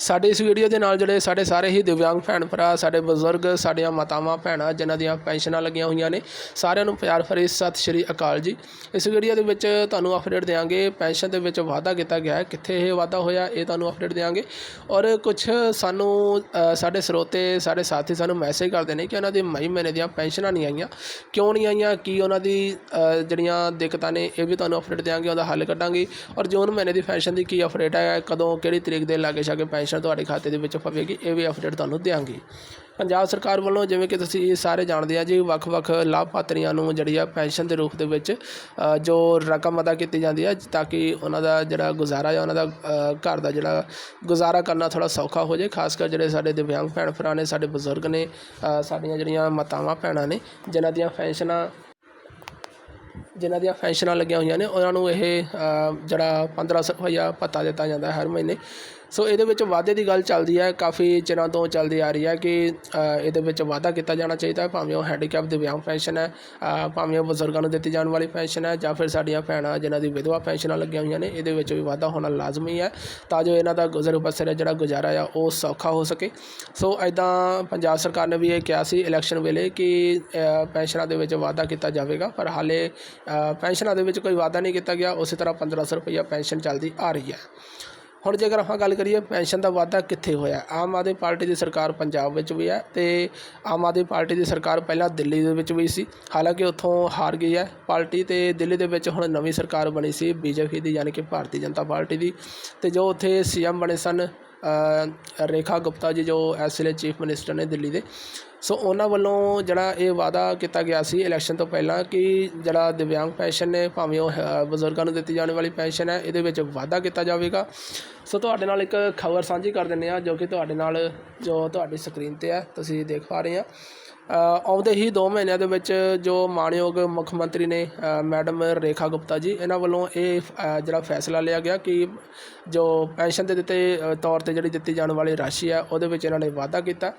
ਸਾਡੇ ਇਸ ਵੀਡੀਓ ਦੇ ਨਾਲ ਜਿਹੜੇ ਸਾਡੇ ਸਾਰੇ ਹੀ ਦਿਵਿਆਂਗ ਭੈਣ ਭਰਾ, ਸਾਡੇ ਬਜ਼ੁਰਗ, ਸਾਡੀਆਂ ਮਾਤਾਵਾਂ, ਭੈਣਾਂ, ਜਿਨ੍ਹਾਂ ਦੀਆਂ ਪੈਨਸ਼ਨਾਂ ਲੱਗੀਆਂ ਹੋਈਆਂ ਨੇ, ਸਾਰਿਆਂ ਨੂੰ ਪਿਆਰ ਭਰੀ ਸਤਿ ਸ਼੍ਰੀ ਅਕਾਲ ਜੀ। ਇਸ ਵੀਡੀਓ ਦੇ ਵਿੱਚ ਤੁਹਾਨੂੰ ਅਪਡੇਟ ਦੇਵਾਂਗੇ ਪੈਨਸ਼ਨ ਦੇ ਵਿੱਚ ਵਾਧਾ ਕੀਤਾ ਗਿਆ ਹੈ। ਕਿੱਥੇ ਇਹ ਵਾਧਾ ਹੋਇਆ, ਇਹ ਤੁਹਾਨੂੰ ਅਪਡੇਟ ਦੇਵਾਂਗੇ ਔਰ ਕੁਝ ਸਾਨੂੰ ਸਾਡੇ ਸਰੋਤੇ, ਸਾਡੇ ਸਾਥੀ ਸਾਨੂੰ ਮੈਸੇਜ ਕਰਦੇ ਨੇ ਕਿ ਉਹਨਾਂ ਦੀ ਮਈ ਮਹੀਨੇ ਦੀਆਂ ਪੈਨਸ਼ਨਾਂ ਨਹੀਂ ਆਈਆਂ। ਕਿਉਂ ਨਹੀਂ ਆਈਆਂ? ਕੀ ਉਹਨਾਂ ਦੀ ਜਿਹੜੀਆਂ ਦਿੱਕਤਾਂ ਨੇ, ਇਹ ਵੀ ਤੁਹਾਨੂੰ ਅਪਡੇਟ ਦੇਵਾਂਗੇ ਉਹਦਾ ਹੱਲ ਕੱਢਾਂਗੇ। ਔਰ ਜੂਨ ਮਹੀਨੇ ਦੀ ਪੈਨਸ਼ਨ ਦੀ ਕੀ ਅਪਡੇਟ ਹੈ? ਕਦੋਂ, ਕਿਹੜੀ ਤਰੀਕ ਦੇ ਲਾਗੇ ਛਾਗੇ ਪੈਨਸ਼ਨ ਤੁਹਾਡੇ ਖਾਤੇ ਦੇ ਵਿੱਚ ਪਵੇਗੀ ਇਹ ਵੀ ਅਪਡੇਟ ਤੁਹਾਨੂੰ ਦਿਆਂਗੇ। ਪੰਜਾਬ ਸਰਕਾਰ ਵੱਲੋਂ ਜਿਵੇਂ ਕਿ ਤੁਸੀਂ ਸਾਰੇ ਜਾਣਦੇ ਆ ਜੀ ਵੱਖ-ਵੱਖ ਲਾਭਪਾਤਰੀਆਂ ਨੂੰ ਜਿਹੜੀ ਆ ਪੈਨਸ਼ਨ ਦੇ ਰੂਪ ਦੇ ਵਿੱਚ ਜੋ ਰਕਮ ਅਦਾ ਕੀਤੀ ਜਾਂਦੀ ਹੈ ਤਾਂ ਕਿ ਉਹਨਾਂ ਦਾ ਜਿਹੜਾ ਗੁਜ਼ਾਰਾ ਹੈ ਉਹਨਾਂ ਦਾ ਘਰ ਦਾ ਜਿਹੜਾ ਗੁਜ਼ਾਰਾ ਕਰਨਾ ਥੋੜਾ ਸੌਖਾ ਹੋ ਜਾਏ ਖਾਸ ਕਰ ਜਿਹੜੇ ਸਾਡੇ ਦਿਵਿਆਂਗ ਭੈਣ ਭਰਾ ਨੇ ਸਾਡੇ ਬਜ਼ੁਰਗ ਨੇ ਸਾਡੀਆਂ ਜਿਹੜੀਆਂ ਮਾਤਾਵਾਂ ਭੈਣਾਂ ਨੇ ਜਿਨ੍ਹਾਂ ਦੀਆਂ ਪੈਨਸ਼ਨਾਂ ਜਿਨ੍ਹਾਂ ਦੀਆਂ ਪੈਨਸ਼ਨਾਂ ਲੱਗੀਆਂ ਹੋਈਆਂ ਨੇ ਉਹਨਾਂ ਨੂੰ ਇਹ ਅ, ਜਿਹੜਾ 1500 ਰੁਪਈਆ ਭੱਤਾ ਦਿੱਤਾ ਜਾਂਦਾ ਹਰ ਮਹੀਨੇ। ਸੋ ਇਹਦੇ ਵਿੱਚ ਵਾਅਦੇ ਦੀ ਗੱਲ ਚੱਲਦੀ ਹੈ, ਕਾਫੀ ਚਿਰਾਂ ਤੋਂ ਚੱਲਦੀ ਆ ਰਹੀ ਹੈ ਕਿ ਇਹਦੇ ਵਿੱਚ ਵਾਅਦਾ ਕੀਤਾ ਜਾਣਾ ਚਾਹੀਦਾ ਭਾਵੇਂ ਉਹ ਹੈਂਡੀਕੈਪ ਦਿਵਿਆਂਗ ਪੈਨਸ਼ਨ ਹੈ ਭਾਵੇਂ ਉਹ ਬਜ਼ੁਰਗਾਂ ਨੂੰ ਦਿੱਤੀ ਜਾਣ ਵਾਲੀ ਪੈਨਸ਼ਨ ਹੈ, ਜਾਂ ਫਿਰ ਸਾਡੀਆਂ ਭੈਣਾਂ, ਜਿਨ੍ਹਾਂ ਦੀ ਵਿਧਵਾ ਪੈਨਸ਼ਨਾਂ ਲੱਗੀਆਂ ਹੋਈਆਂ ਨੇ, ਇਹਦੇ ਵਿੱਚ ਵੀ ਵਾਅਦਾ ਹੋਣਾ ਲਾਜ਼ਮੀ ਹੈ। ਤਾਂ ਜੋ ਇਹਨਾਂ ਦਾ ਗੁਜ਼ਰ ਬਸਰ ਜਿਹੜਾ ਗੁਜ਼ਾਰਾ ਆ, ਉਹ ਸੌਖਾ ਹੋ ਸਕੇ। ਸੋ ਐਦਾਂ ਪੰਜਾਬ ਸਰਕਾਰ ਨੇ ਵੀ ਇਹ ਕਿਹਾ ਸੀ ਇਲੈਕਸ਼ਨ ਵੇਲੇ ਕਿ ਪੈਨਸ਼ਨਾਂ ਦੇ ਵਿੱਚ ਵਾਅਦਾ ਕੀਤਾ ਜਾਵੇਗਾ, ਪਰ ਹਾਲੇ ਪੈਨਸ਼ਨਾਂ ਦੇ ਵਿੱਚ ਕੋਈ ਵਾਅਦਾ ਨਹੀਂ ਕੀਤਾ ਗਿਆ। ਉਸੇ ਤਰ੍ਹਾਂ 1500 ਰੁਪਈਆ ਪੈਨਸ਼ਨ ਚੱਲਦੀ ਆ ਰਹੀ ਹੈ। ਹੁਣ ਜੇਕਰ ਆਪਾਂ ਗੱਲ ਕਰੀਏ ਪੈਨਸ਼ਨ ਦਾ ਵਾਅਦਾ ਕਿੱਥੇ ਹੋਇਆ? ਆਮ ਆਦਮੀ ਪਾਰਟੀ ਦੀ ਸਰਕਾਰ ਪੰਜਾਬ ਵਿੱਚ ਵੀ ਹੈ ਤੇ ਆਮ ਆਦਮੀ ਪਾਰਟੀ ਦੀ ਸਰਕਾਰ ਪਹਿਲਾਂ ਦਿੱਲੀ ਦੇ ਵਿੱਚ ਵੀ ਸੀ। ਹਾਲਾਂਕਿ ਉੱਥੋਂ ਹਾਰ ਗਈ ਹੈ ਪਾਰਟੀ ਤੇ ਦਿੱਲੀ ਦੇ ਵਿੱਚ ਹੁਣ ਨਵੀਂ ਸਰਕਾਰ ਬਣੀ ਸੀ ਬੀਜੇਪੀ ਦੀ, ਯਾਨੀ ਕਿ ਭਾਰਤੀ ਜਨਤਾ ਪਾਰਟੀ ਦੀ। ਤੇ ਜੋ ਉੱਥੇ ਸੀਐਮ ਬਣੇ ਸਨ ਰੇਖਾ ਗੁਪਤਾ ਜੀ ਜੋ ਇਸ ਵੇਲੇ ਚੀਫ ਮਿਨਿਸਟਰ ਨੇ ਦਿੱਲੀ ਦੇ। ਸੋ ਉਹਨਾਂ ਵੱਲੋਂ ਜਿਹੜਾ ਇਹ ਵਾਅਦਾ ਕੀਤਾ ਗਿਆ ਸੀ ਇਲੈਕਸ਼ਨ ਤੋਂ ਪਹਿਲਾਂ ਕਿ ਜਿਹੜਾ ਦਿਵਿਆਂਗ ਪੈਨਸ਼ਨ ਨੇ, ਭਾਵੇਂ ਉਹ ਬਜ਼ੁਰਗਾਂ ਨੂੰ ਦਿੱਤੀ ਜਾਣ ਵਾਲੀ ਪੈਨਸ਼ਨ ਹੈ, ਇਹਦੇ ਵਿੱਚ ਵਾਅਦਾ ਕੀਤਾ ਜਾਵੇਗਾ। ਸੋ ਤੁਹਾਡੇ ਨਾਲ ਇੱਕ ਖਬਰ ਸਾਂਝੀ ਕਰ ਦਿੰਦੇ ਆ ਜੋ ਕਿ ਤੁਹਾਡੇ ਨਾਲ, ਜੋ ਤੁਹਾਡੀ ਸਕਰੀਨ ਤੇ ਹੈ, ਤੁਸੀਂ ਦੇਖ ਪਾ ਰਹੇ ਆ ਆਉਂਦੇ ਹੀ 2 ਮਹੀਨਿਆਂ ਦੇ ਵਿੱਚ ਜੋ ਮਾਣਯੋਗ ਮੁੱਖ ਮੰਤਰੀ ਨੇ ਮੈਡਮ ਰੇਖਾ ਗੁਪਤਾ ਜੀ, ਇਹਨਾਂ ਵੱਲੋਂ ਇਹ ਜਿਹੜਾ ਫੈਸਲਾ ਲਿਆ ਗਿਆ ਕਿ ਜੋ ਪੈਨਸ਼ਨ ਦੇ ਦਿੱਤੇ ਤੌਰ ਤੇ ਜਿਹੜੀ ਦਿੱਤੀ ਜਾਣ ਵਾਲੀ ਰਾਸ਼ੀ ਹੈ ਉਹਦੇ ਵਿੱਚ ਇਹਨਾਂ ਨੇ ਵਾਅਦਾ ਕੀਤਾ।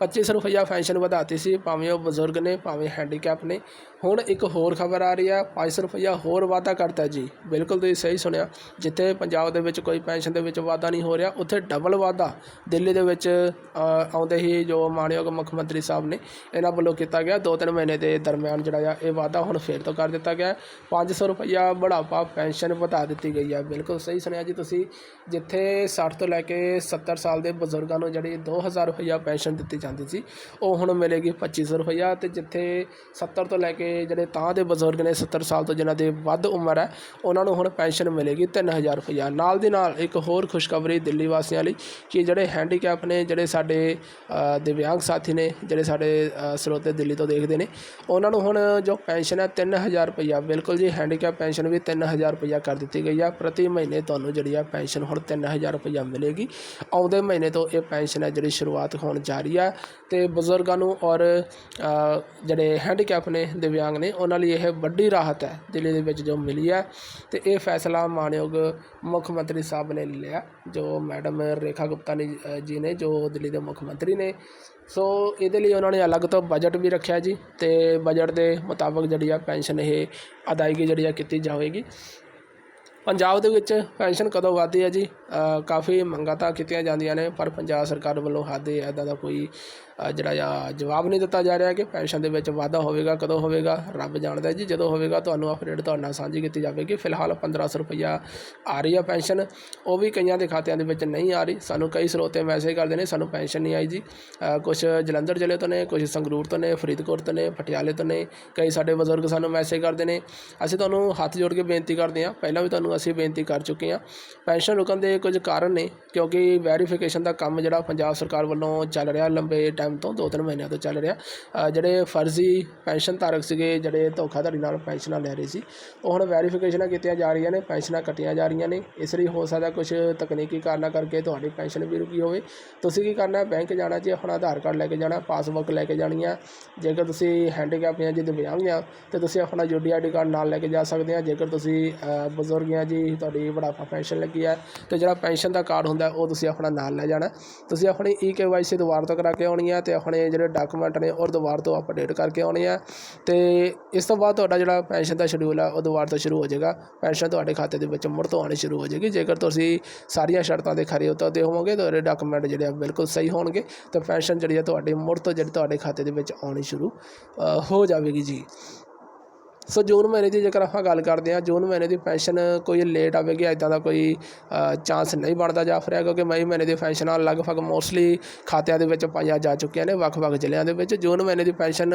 2500 ਰੁਪਈਆ ਪੈਨਸ਼ਨ ਵਧਾਤੀ ਸੀ, ਭਾਵੇਂ ਉਹ ਬਜ਼ੁਰਗ ਨੇ, ਭਾਵੇਂ ਹੈਂਡੀਕੈਪ ਨੇ। ਹੁਣ ਇੱਕ ਹੋਰ ਖਬਰ ਆ ਰਹੀ ਹੈ 500 ਰੁਪਈਆ ਹੋਰ ਵਾਅਦਾ ਕਰਤਾ ਜੀ। ਬਿਲਕੁਲ ਤੁਸੀਂ ਸਹੀ ਸੁਣਿਆ, ਜਿੱਥੇ ਪੰਜਾਬ ਦੇ ਵਿੱਚ ਕੋਈ ਪੈਨਸ਼ਨ ਦੇ ਵਿੱਚ ਵਾਅਦਾ ਨਹੀਂ ਹੋ ਰਿਹਾ, ਉੱਥੇ ਡਬਲ ਵਾਅਦਾ ਦਿੱਲੀ ਦੇ ਵਿੱਚ ਆਉਂਦੇ ਹੀ ਜੋ ਮਾਣਯੋਗ ਮੁੱਖ ਮੰਤਰੀ ਸਾਹਿਬ ਨੇ ਇਹਨਾਂ ਵੱਲੋਂ ਕੀਤਾ ਗਿਆ। ਦੋ ਤਿੰਨ ਮਹੀਨੇ ਦੇ ਦਰਮਿਆਨ ਜਿਹੜਾ ਆ, ਇਹ ਵਾਅਦਾ ਹੁਣ ਫੇਰ ਤੋਂ ਕਰ ਦਿੱਤਾ ਗਿਆ। ਹੈ। 500 ਰੁਪਈਆ ਬੁਢਾਪਾ ਪੈਨਸ਼ਨ ਵਧਾ ਦਿੱਤੀ ਗਈ ਆ। ਬਿਲਕੁਲ ਸਹੀ ਸੁਣਿਆ ਜੀ ਤੁਸੀਂ। ਜਿੱਥੇ 60 ਤੋਂ ਲੈ ਕੇ 70 ਸਾਲ ਦੇ ਬਜ਼ੁਰਗਾਂ ਨੂੰ ਜਿਹੜੀ 2000 ਰੁਪਈਆ ਪੈਨਸ਼ਨ ਦਿੱਤੀ ਜਾਂਦੀ ਸੀ, ਉਹ ਹੁਣ ਮਿਲੇਗੀ 2500 ਰੁਪਈਆ। ਤੇ ਜਿੱਥੇ 70 ਤੋਂ ਲੈ ਕੇ ਜਿਹੜੇ ਤਾਂ ਦੇ ਬਜ਼ੁਰਗ ਨੇ 70 ਸਾਲ ਤੋਂ ਜਿਨ੍ਹਾਂ ਦੇ ਵੱਧ ਉਮਰ ਹੈ, ਉਹਨਾਂ ਨੂੰ ਹੁਣ ਪੈਨਸ਼ਨ ਮਿਲੇਗੀ 3000 ਰੁਪਈਆ। ਨਾਲ ਦੀ ਨਾਲ ਇੱਕ ਹੋਰ ਖੁਸ਼ਖਬਰੀ ਦਿੱਲੀ ਵਾਸੀਆਂ ਲਈ ਕਿ ਜਿਹੜੇ ਹੈਂਡੀਕੈਪ ਨੇ, ਜਿਹੜੇ ਸਾਡੇ ਦਿਵਿਆਂਗ ਸਾਥੀ ਨੇ, ਜਿਹੜੇ ਸਾਡੇ ਸਰੋਤੇ ਦਿੱਲੀ ਤੋਂ ਦੇਖਦੇ ਨੇ। ਉਹਨਾਂ ਨੂੰ ਹੁਣ ਜੋ ਪੈਨਸ਼ਨ ਹੈ 3000 ਰੁਪਈਆ, ਬਿਲਕੁਲ ਜੀ ਹੈਂਡੀਕੈਪ ਪੈਨਸ਼ਨ ਵੀ 3000 ਰੁਪਈਆ ਕਰ ਦਿੱਤੀ ਗਈ ਆ। ਪ੍ਰਤੀ ਮਹੀਨੇ ਤੁਹਾਨੂੰ ਜਿਹੜੀ ਆ ਪੈਨਸ਼ਨ ਹੁਣ 3000 ਰੁਪਈਆ ਮਿਲੇਗੀ। ਆਉਂਦੇ ਮਹੀਨੇ ਤੋਂ ਇਹ ਪੈਨਸ਼ਨ ਹੈ ਜਿਹੜੀ ਸ਼ੁਰੂਆਤ ਹੋਣ ਜਾ ਰਹੀ ਆ ਤੇ ਬਜ਼ੁਰਗਾਂ ਨੂੰ ਔਰ ਜਿਹੜੇ ਹੈਂਡੀਕੈਪ ਨੇ, ਦਿਵਿਆਂਗ ਨੇ, ਉਹਨਾਂ ਲਈ ਇਹ ਵੱਡੀ ਰਾਹਤ ਹੈ ਦਿੱਲੀ ਦੇ ਵਿੱਚ ਜੋ ਮਿਲੀ ਹੈ ਤੇ ਇਹ ਫੈਸਲਾ ਮਾਣਯੋਗ ਮੁੱਖ ਮੰਤਰੀ ਸਾਹਿਬ ਨੇ ਲਿਆ, ਜੋ ਮੈਡਮ ਰੇਖਾ ਗੁਪਤਾ ਨੇ ਜੀ ਨੇ, ਜੋ ਦਿੱਲੀ ਦੇ ਮੁੱਖ ਮੰਤਰੀ ਨੇ। ਸੋ ਇਹਦੇ ਲਈ ਉਹਨਾਂ ਨੇ ਅਲੱਗ ਤੋਂ ਬਜਟ ਵੀ ਰੱਖਿਆ ਜੀ ਅਤੇ ਬਜਟ ਦੇ ਮੁਤਾਬਕ ਜਿਹੜੀ ਆ ਪੈਨਸ਼ਨ ਇਹ ਅਦਾਇਗੀ ਜਿਹੜੀ ਆ ਕੀਤੀ ਜਾਵੇਗੀ। ਪੰਜਾਬ ਦੇ ਵਿੱਚ ਪੈਨਸ਼ਨ ਕਦੋਂ ਵਧਦੀ ਹੈ ਜੀ? ਕਾਫੀ ਮੰਗਾਂ ਤਾਂ ਕੀਤੀਆਂ ਜਾਂਦੀਆਂ ਨੇ, ਪਰ ਪੰਜਾਬ ਸਰਕਾਰ ਵੱਲੋਂ ਹਾਦੇ ਇੱਦਾਂ ਦਾ ਕੋਈ ਜਿਹੜਾ ਆ ਜਵਾਬ ਨਹੀਂ ਦਿੱਤਾ ਜਾ ਰਿਹਾ ਕਿ ਪੈਨਸ਼ਨ ਦੇ ਵਿੱਚ ਵਾਧਾ ਹੋਵੇਗਾ, ਕਦੋਂ ਹੋਵੇਗਾ? ਰੱਬ ਜਾਣਦਾ ਜੀ, ਜਦੋਂ ਹੋਵੇਗਾ ਤੁਹਾਨੂੰ ਅਪਡੇਟ ਤੁਹਾਡੇ ਨਾਲ ਸਾਂਝੀ ਕੀਤੀ ਜਾਵੇਗੀ। ਫਿਲਹਾਲ 1500 ਰੁਪਈਆ ਆ ਰਹੀ ਆ ਪੈਨਸ਼ਨ। ਉਹ ਵੀ ਕਈਆਂ ਦੇ ਖਾਤਿਆਂ ਦੇ ਵਿੱਚ ਨਹੀਂ ਆ ਰਹੀ। ਸਾਨੂੰ ਕਈ ਸਰੋਤੇ ਮੈਸੇਜ ਕਰਦੇ ਨੇ, ਸਾਨੂੰ ਪੈਨਸ਼ਨ ਨਹੀਂ ਆਈ ਜੀ। ਕੁਝ ਜਲੰਧਰ ਜ਼ਿਲ੍ਹੇ ਤੋਂ ਨੇ ਕੁਝ ਸੰਗਰੂਰ ਤੋਂ ਨੇ, ਫਰੀਦਕੋਟ ਤੋਂ ਨੇ, ਪਟਿਆਲੇ ਤੋਂ ਨੇ, ਕਈ ਸਾਡੇ ਬਜ਼ੁਰਗ ਸਾਨੂੰ ਮੈਸੇਜ ਕਰਦੇ ਨੇ। ਅਸੀਂ ਤੁਹਾਨੂੰ ਹੱਥ ਜੋੜ ਕੇ ਬੇਨਤੀ ਕਰਦੇ ਹਾਂ, ਪਹਿਲਾਂ ਵੀ ਤੁਹਾਨੂੰ ਅਸੀਂ ਬੇਨਤੀ ਕਰ ਚੁੱਕੇ ਹਾਂ। ਪੈਨਸ਼ਨ ਰੁਕਣ ਦੇ ਕੁਝ ਕਾਰਨ ਨੇ ਕਿਉਂਕਿ ਵੈਰੀਫਿਕੇਸ਼ਨ ਦਾ ਕੰਮ ਜਿਹੜਾ ਪੰਜਾਬ ਸਰਕਾਰ ਵੱਲੋਂ ਚੱਲ ਰਿਹਾ ਲੰਬੇ ਟਾਈਮ ਤੋਂ ਦੋ ਤਿੰਨ ਮਹੀਨਿਆਂ ਤੋਂ ਚੱਲ ਰਿਹਾ। ਜਿਹੜੇ ਫਰਜ਼ੀ ਪੈਨਸ਼ਨ ਧਾਰਕ ਸੀਗੇ ਜਿਹੜੇ ਧੋਖਾਧੜੀ ਨਾਲ ਪੈਨਸ਼ਨਾਂ ਲੈ ਰਹੇ ਸੀ ਉਹ ਹੁਣ ਵੈਰੀਫਿਕੇਸ਼ਨਾਂ ਕੀਤੀਆਂ ਜਾ ਰਹੀਆਂ ਨੇ ਪੈਨਸ਼ਨਾਂ ਕੱਟੀਆਂ ਜਾ ਰਹੀਆਂ ਨੇ। ਇਸ ਲਈ ਹੋ ਸਕਦਾ ਕੁਝ ਤਕਨੀਕੀ ਕਾਰਨਾਂ ਕਰਕੇ ਤੁਹਾਡੀ ਪੈਨਸ਼ਨ ਵੀ ਰੁਕੀ ਹੋਵੇ। ਤੁਸੀਂ ਕੀ ਕਰਨਾ ਬੈਂਕ ਜਾਣਾ ਜੇ ਆਪਣਾ ਆਧਾਰ ਕਾਰਡ ਲੈ ਕੇ ਜਾਣਾ ਪਾਸਬੁੱਕ ਲੈ ਕੇ ਜਾਣੀ ਆ ਜੇਕਰ ਤੁਸੀਂ ਹੈਂਡੀਕੈਪ ਜਾਂ ਜੀ ਦਿਵਿਆਂਗ ਆ ਤੇ ਤੁਸੀਂ ਆਪਣਾ ਯੂਡੀ ਆਈ ਡੀ ਕਾਰਡ ਨਾਲ ਲੈ ਕੇ ਜਾ ਸਕਦੇ ਆ। ਜੇਕਰ ਤੁਸੀਂ ਅ, ਬਜ਼ੁਰਗ ਜਾਂ ਜੀ, ਤੁਹਾਡੀ ਬੁਢਾਪਾ ਪੈਨਸ਼ਨ ਲੱਗੀ ਹੈ ਤੇ ਜਿਹੜਾ ਪੈਨਸ਼ਨ ਦਾ ਕਾਰਡ ਹੁੰਦਾ, ਉਹ ਤੁਸੀਂ ਆਪਣਾ ਨਾਲ ਲੈ ਜਾਣਾ। ਤੁਸੀਂ ਆਪਣੀ ਈ ਕੇ ਵਾਈ ਸੀ ਦੁਬਾਰਾ ਤੋਂ ਕਰਾ ਕੇ ਆਉਣੀ ਹੈ ਤੇ ਆਪਣੇ ਜਿਹੜੇ ਡਾਕੂਮੈਂਟ ਨੇ, ਉਹ ਦੁਬਾਰਾ ਤੋਂ ਅਪਡੇਟ ਕਰਕੇ ਆਉਣੇ ਆ। ਤੇ ਇਸ ਤੋਂ ਬਾਅਦ ਤੁਹਾਡਾ ਜਿਹੜਾ ਪੈਨਸ਼ਨ ਦਾ ਸ਼ਡਿਊਲ ਆ, ਉਹ ਦੁਬਾਰਾ ਤੋਂ ਸ਼ੁਰੂ ਹੋ ਜਾਏਗਾ। ਪੈਨਸ਼ਨ ਤੁਹਾਡੇ ਖਾਤੇ ਦੇ ਵਿੱਚ ਮੁੜ ਤੋਂ ਆਉਣੀ ਸ਼ੁਰੂ ਹੋ ਜਾਏਗੀ। ਜੇਕਰ ਤੁਸੀਂ ਸਾਰੀਆਂ ਸ਼ਰਤਾਂ ਦੇ ਖਰੇ ਉਤਰਦੇ ਹੋਵੋਗੇ ਤੁਹਾਡੇ ਡਾਕੂਮੈਂਟ ਜਿਹੜੇ ਆ ਬਿਲਕੁਲ ਸਹੀ ਹੋਣਗੇ। ਤਾਂ ਪੈਨਸ਼ਨ ਜਿਹੜੀ ਆ ਤੁਹਾਡੀ ਮੁੜ ਤੋਂ ਜਿਹੜੀ ਤੁਹਾਡੇ ਖਾਤੇ ਦੇ ਵਿੱਚ ਆਉਣੀ ਸ਼ੁਰੂ ਹੋ ਜਾਵੇਗੀ ਜੀ। ਸੋ ਜੂਨ ਮਹੀਨੇ ਦੀ ਜੇਕਰ ਆਪਾਂ ਗੱਲ ਕਰਦੇ ਹਾਂ, ਜੂਨ ਮਹੀਨੇ ਦੀ ਪੈਨਸ਼ਨ ਕੋਈ ਲੇਟ ਆਵੇਗੀ ਇੱਦਾਂ ਦਾ ਕੋਈ ਚਾਂਸ ਨਹੀਂ ਬਣਦਾ ਜਾ ਰਿਹਾ, ਕਿਉਂਕਿ ਮਈ ਮਹੀਨੇ ਦੀ ਪੈਨਸ਼ਨਾਂ ਲਗਭਗ ਮੋਸਟਲੀ ਖਾਤਿਆਂ ਦੇ ਵਿੱਚ ਪਾਈਆਂ ਜਾ ਚੁੱਕੀਆਂ ਨੇ, ਵੱਖ-ਵੱਖ ਜ਼ਿਲ੍ਹਿਆਂ ਦੇ ਵਿੱਚ। ਜੂਨ ਮਹੀਨੇ ਦੀ ਪੈਨਸ਼ਨ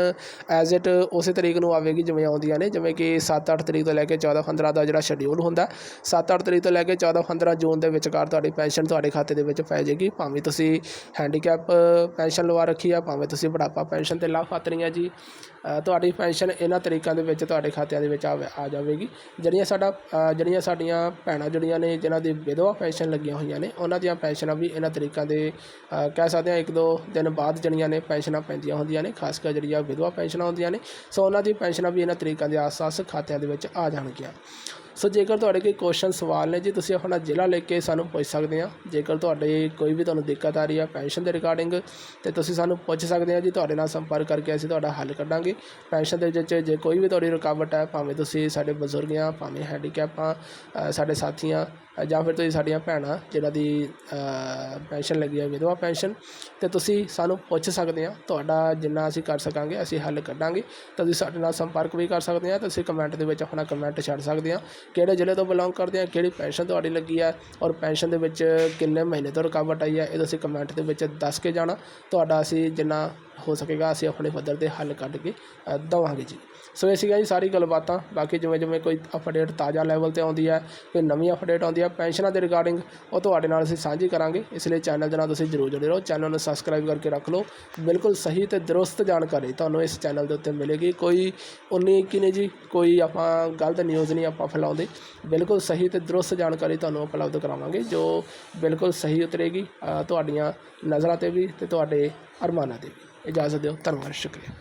ਐਜ਼ ਇਟ ਉਸੇ ਤਰੀਕ ਨੂੰ ਆਵੇਗੀ, ਜਿਵੇਂ ਆਉਂਦੀਆਂ ਨੇ, ਜਿਵੇਂ ਕਿ 7-8 ਤਰੀਕ ਤੋਂ ਲੈ ਕੇ 14-15 ਦਾ ਜਿਹੜਾ ਸ਼ਡਿਊਲ ਹੁੰਦਾ 7-8 ਤਰੀਕ ਤੋਂ ਲੈ ਕੇ 14-15 ਜੂਨ ਦੇ ਵਿਚਕਾਰ ਤੁਹਾਡੀ ਪੈਨਸ਼ਨ ਤੁਹਾਡੇ ਖਾਤੇ ਦੇ ਵਿੱਚ ਪੈ ਜਾਏਗੀ। ਭਾਵੇਂ ਤੁਸੀਂ ਹੈਂਡੀਕੈਪ ਪੈਨਸ਼ਨ ਲਵਾ ਰੱਖੀ ਆ, ਭਾਵੇਂ ਤੁਸੀਂ ਬੁਢਾਪਾ ਪੈਨਸ਼ਨ ਤੇ ਲਾਭਪਾਤਰੀ ਆ ਜੀ ਤੁਹਾਡੀ ਪੈਨਸ਼ਨ ਇਹਨਾਂ ਤਰੀਕਾਂ ਦੇ ਵਿੱਚ ਤੁਹਾਡੇ ਸਾਡੇ ਖਾਤਿਆਂ ਦੇ ਵਿੱਚ ਆਵੇ- ਆ ਜਾਵੇਗੀ। ਜਿਹੜੀਆਂ ਸਾਡਾ ਅ, ਜਿਹੜੀਆਂ ਸਾਡੀਆਂ ਭੈਣਾਂ ਜਿਹੜੀਆਂ ਨੇ ਜਿਨ੍ਹਾਂ ਦੀ ਵਿਧਵਾ ਪੈਨਸ਼ਨ ਲੱਗੀਆਂ ਹੋਈਆਂ ਨੇ ਉਹਨਾਂ ਦੀਆਂ ਪੈਨਸ਼ਨਾਂ ਵੀ ਇਹਨਾਂ ਤਰੀਕਾਂ ਦੇ ਅ, ਕਹਿ ਸਕਦੇ ਹਾਂ ਇੱਕ ਦੋ ਦਿਨ ਬਾਅਦ ਜਿਹੜੀਆਂ ਨੇ ਪੈਨਸ਼ਨਾਂ ਪੈਂਦੀਆਂ ਹੁੰਦੀਆਂ ਨੇ ਖਾਸ ਕਰ ਜਿਹੜੀਆਂ ਵਿਧਵਾ ਪੈਨਸ਼ਨਾਂ ਹੁੰਦੀਆਂ ਨੇ। ਸੋ ਉਹਨਾਂ ਦੀ ਪੈਨਸ਼ਨਾਂ ਵੀ ਇਹਨਾਂ ਤਰੀਕਾਂ ਦੇ ਆਸ-ਪਾਸ ਖਾਤਿਆਂ ਦੇ ਵਿੱਚ ਆ ਜਾਣਗੀਆਂ। ਸੋ ਜੇਕਰ ਤੁਹਾਡੇ ਕੋਈ ਕੁਐਸਚਨ ਸਵਾਲ ਨੇ ਜੀ, ਤੁਸੀਂ ਆਪਣਾ ਜ਼ਿਲ੍ਹਾ ਲੈ ਕੇ ਸਾਨੂੰ ਪੁੱਛ ਸਕਦੇ ਆ। ਜੇਕਰ ਤੁਹਾਡੇ ਕੋਈ ਵੀ ਤੁਹਾਨੂੰ ਦਿੱਕਤ ਆ ਰਹੀ ਆ ਪੈਨਸ਼ਨ ਦੇ ਰਿਗਾਰਡਿੰਗ ਤੇ ਤੁਸੀਂ ਸਾਨੂੰ ਪੁੱਛ ਸਕਦੇ ਆ ਜੀ, ਤੁਹਾਡੇ ਨਾਲ ਸੰਪਰਕ ਕਰਕੇ ਅਸੀਂ ਤੁਹਾਡਾ ਹੱਲ ਕੱਢਾਂਗੇ। ਪੈਨਸ਼ਨ ਦੇ ਵਿੱਚ ਜੇ ਕੋਈ ਵੀ ਤੁਹਾਡੀ ਰੁਕਾਵਟ ਹੈ ਭਾਵੇਂ ਤੁਸੀਂ ਸਾਡੇ ਬਜ਼ੁਰਗ ਆ, ਭਾਵੇਂ ਹੈਂਡੀਕੈਪ ਆ ਸਾਡੇ ਸਾਥੀਆਂ ਜਾਂ ਫਿਰ ਤੁਸੀਂ ਸਾਡੀਆਂ ਭੈਣਾਂ ਜਿਹਨਾਂ ਦੀ ਪੈਨਸ਼ਨ ਲੱਗੀ ਹੈ ਵਿਧਵਾ ਪੈਨਸ਼ਨ, ਤੇ ਤੁਸੀਂ ਸਾਨੂੰ ਪੁੱਛ ਸਕਦੇ ਆ, ਤੁਹਾਡਾ ਜਿੰਨਾ ਅਸੀਂ ਕਰ ਸਕਾਂਗੇ, ਅਸੀਂ ਹੱਲ ਕੱਢਾਂਗੇ। ਤਾਂ ਤੁਸੀਂ ਸਾਡੇ ਨਾਲ ਸੰਪਰਕ ਵੀ ਕਰ ਸਕਦੇ ਆ ਤੁਸੀਂ ਕਮੈਂਟ ਦੇ ਵਿੱਚ ਆਪਣਾ ਕਮੈਂਟ ਛੱਡ ਸਕਦੇ ਆ। ਕਿਹੜੇ ਜ਼ਿਲ੍ਹੇ ਤੋਂ ਬਿਲੋਂਗ ਕਰਦੇ ਆ, ਕਿਹੜੀ ਪੈਨਸ਼ਨ ਤੁਹਾਡੀ ਲੱਗੀ ਹੈ ਔਰ ਪੈਨਸ਼ਨ ਦੇ ਵਿੱਚ ਕਿੰਨੇ ਮਹੀਨੇ ਤੋਂ ਰੁਕਾਵਟ ਆਈ ਹੈ ਇਹ ਤੁਸੀਂ ਕਮੈਂਟ ਦੇ ਵਿੱਚ ਦੱਸ ਕੇ ਜਾਣਾ। ਤੁਹਾਡਾ ਅਸੀਂ ਜਿੰਨਾ ਹੋ ਸਕੇਗਾ, ਅਸੀਂ ਆਪਣੇ ਪੱਧਰ ਤੇ ਹੱਲ ਕੱਢ ਕੇ ਦੇਵਾਂਗੇ ਜੀ। ਸੋ ਇਹ ਸੀਗਾ ਜੀ ਸਾਰੀ ਗੱਲਬਾਤਾਂ। ਬਾਕੀ ਜਿਵੇਂ ਜਿਵੇਂ ਕੋਈ ਅਪਡੇਟ ਤਾਜ਼ਾ ਲੈਵਲ ਤੇ ਆਉਂਦੀ ਹੈ, ਕੋਈ ਨਵੀਂ ਅਪਡੇਟ ਆਉਂਦੀ ਹੈ ਪੈਨਸ਼ਨਾਂ ਦੇ ਰਿਗਾਰਡਿੰਗ ਉਹ ਤੁਹਾਡੇ ਨਾਲ ਅਸੀਂ ਸਾਂਝੀ ਕਰਾਂਗੇ। ਇਸ ਲਈ ਚੈਨਲ ਦੇ ਨਾਲ ਤੁਸੀਂ ਜਰੂਰ ਜੁੜੇ ਰਹੋ। ਚੈਨਲ ਨੂੰ ਸਬਸਕ੍ਰਾਈਬ ਕਰਕੇ ਰੱਖ ਲਓ। ਬਿਲਕੁਲ ਸਹੀ ਤੇ ਦਰੁਸਤ ਜਾਣਕਾਰੀ ਤੁਹਾਨੂੰ ਇਸ ਚੈਨਲ ਦੇ ਉੱਤੇ ਮਿਲੇਗੀ। ਕੋਈ ਉਨੀ ਇੱਕੀ ਨਹੀਂ ਜੀ, ਕੋਈ ਆਪਾਂ ਗਲਤ ਨਿਊਜ਼ ਨਹੀਂ ਆਪਾਂ ਫੈਲਾਉਂਦੇ। ਬਿਲਕੁਲ ਸਹੀ ਤੇ ਦਰੁਸਤ ਜਾਣਕਾਰੀ ਤੁਹਾਨੂੰ ਉਪਲਬਧ ਕਰਾਵਾਂਗੇ, ਜੋ ਬਿਲਕੁਲ ਸਹੀ ਉਤਰੇਗੀ ਤੁਹਾਡੀਆਂ ਨਜ਼ਰਾਂ ਤੇ ਵੀ ਤੇ ਤੁਹਾਡੇ ਅਰਮਾਨਾਂ ਤੇ ਵੀ। इजाज़त ॾियो तव्हां शुक्रिया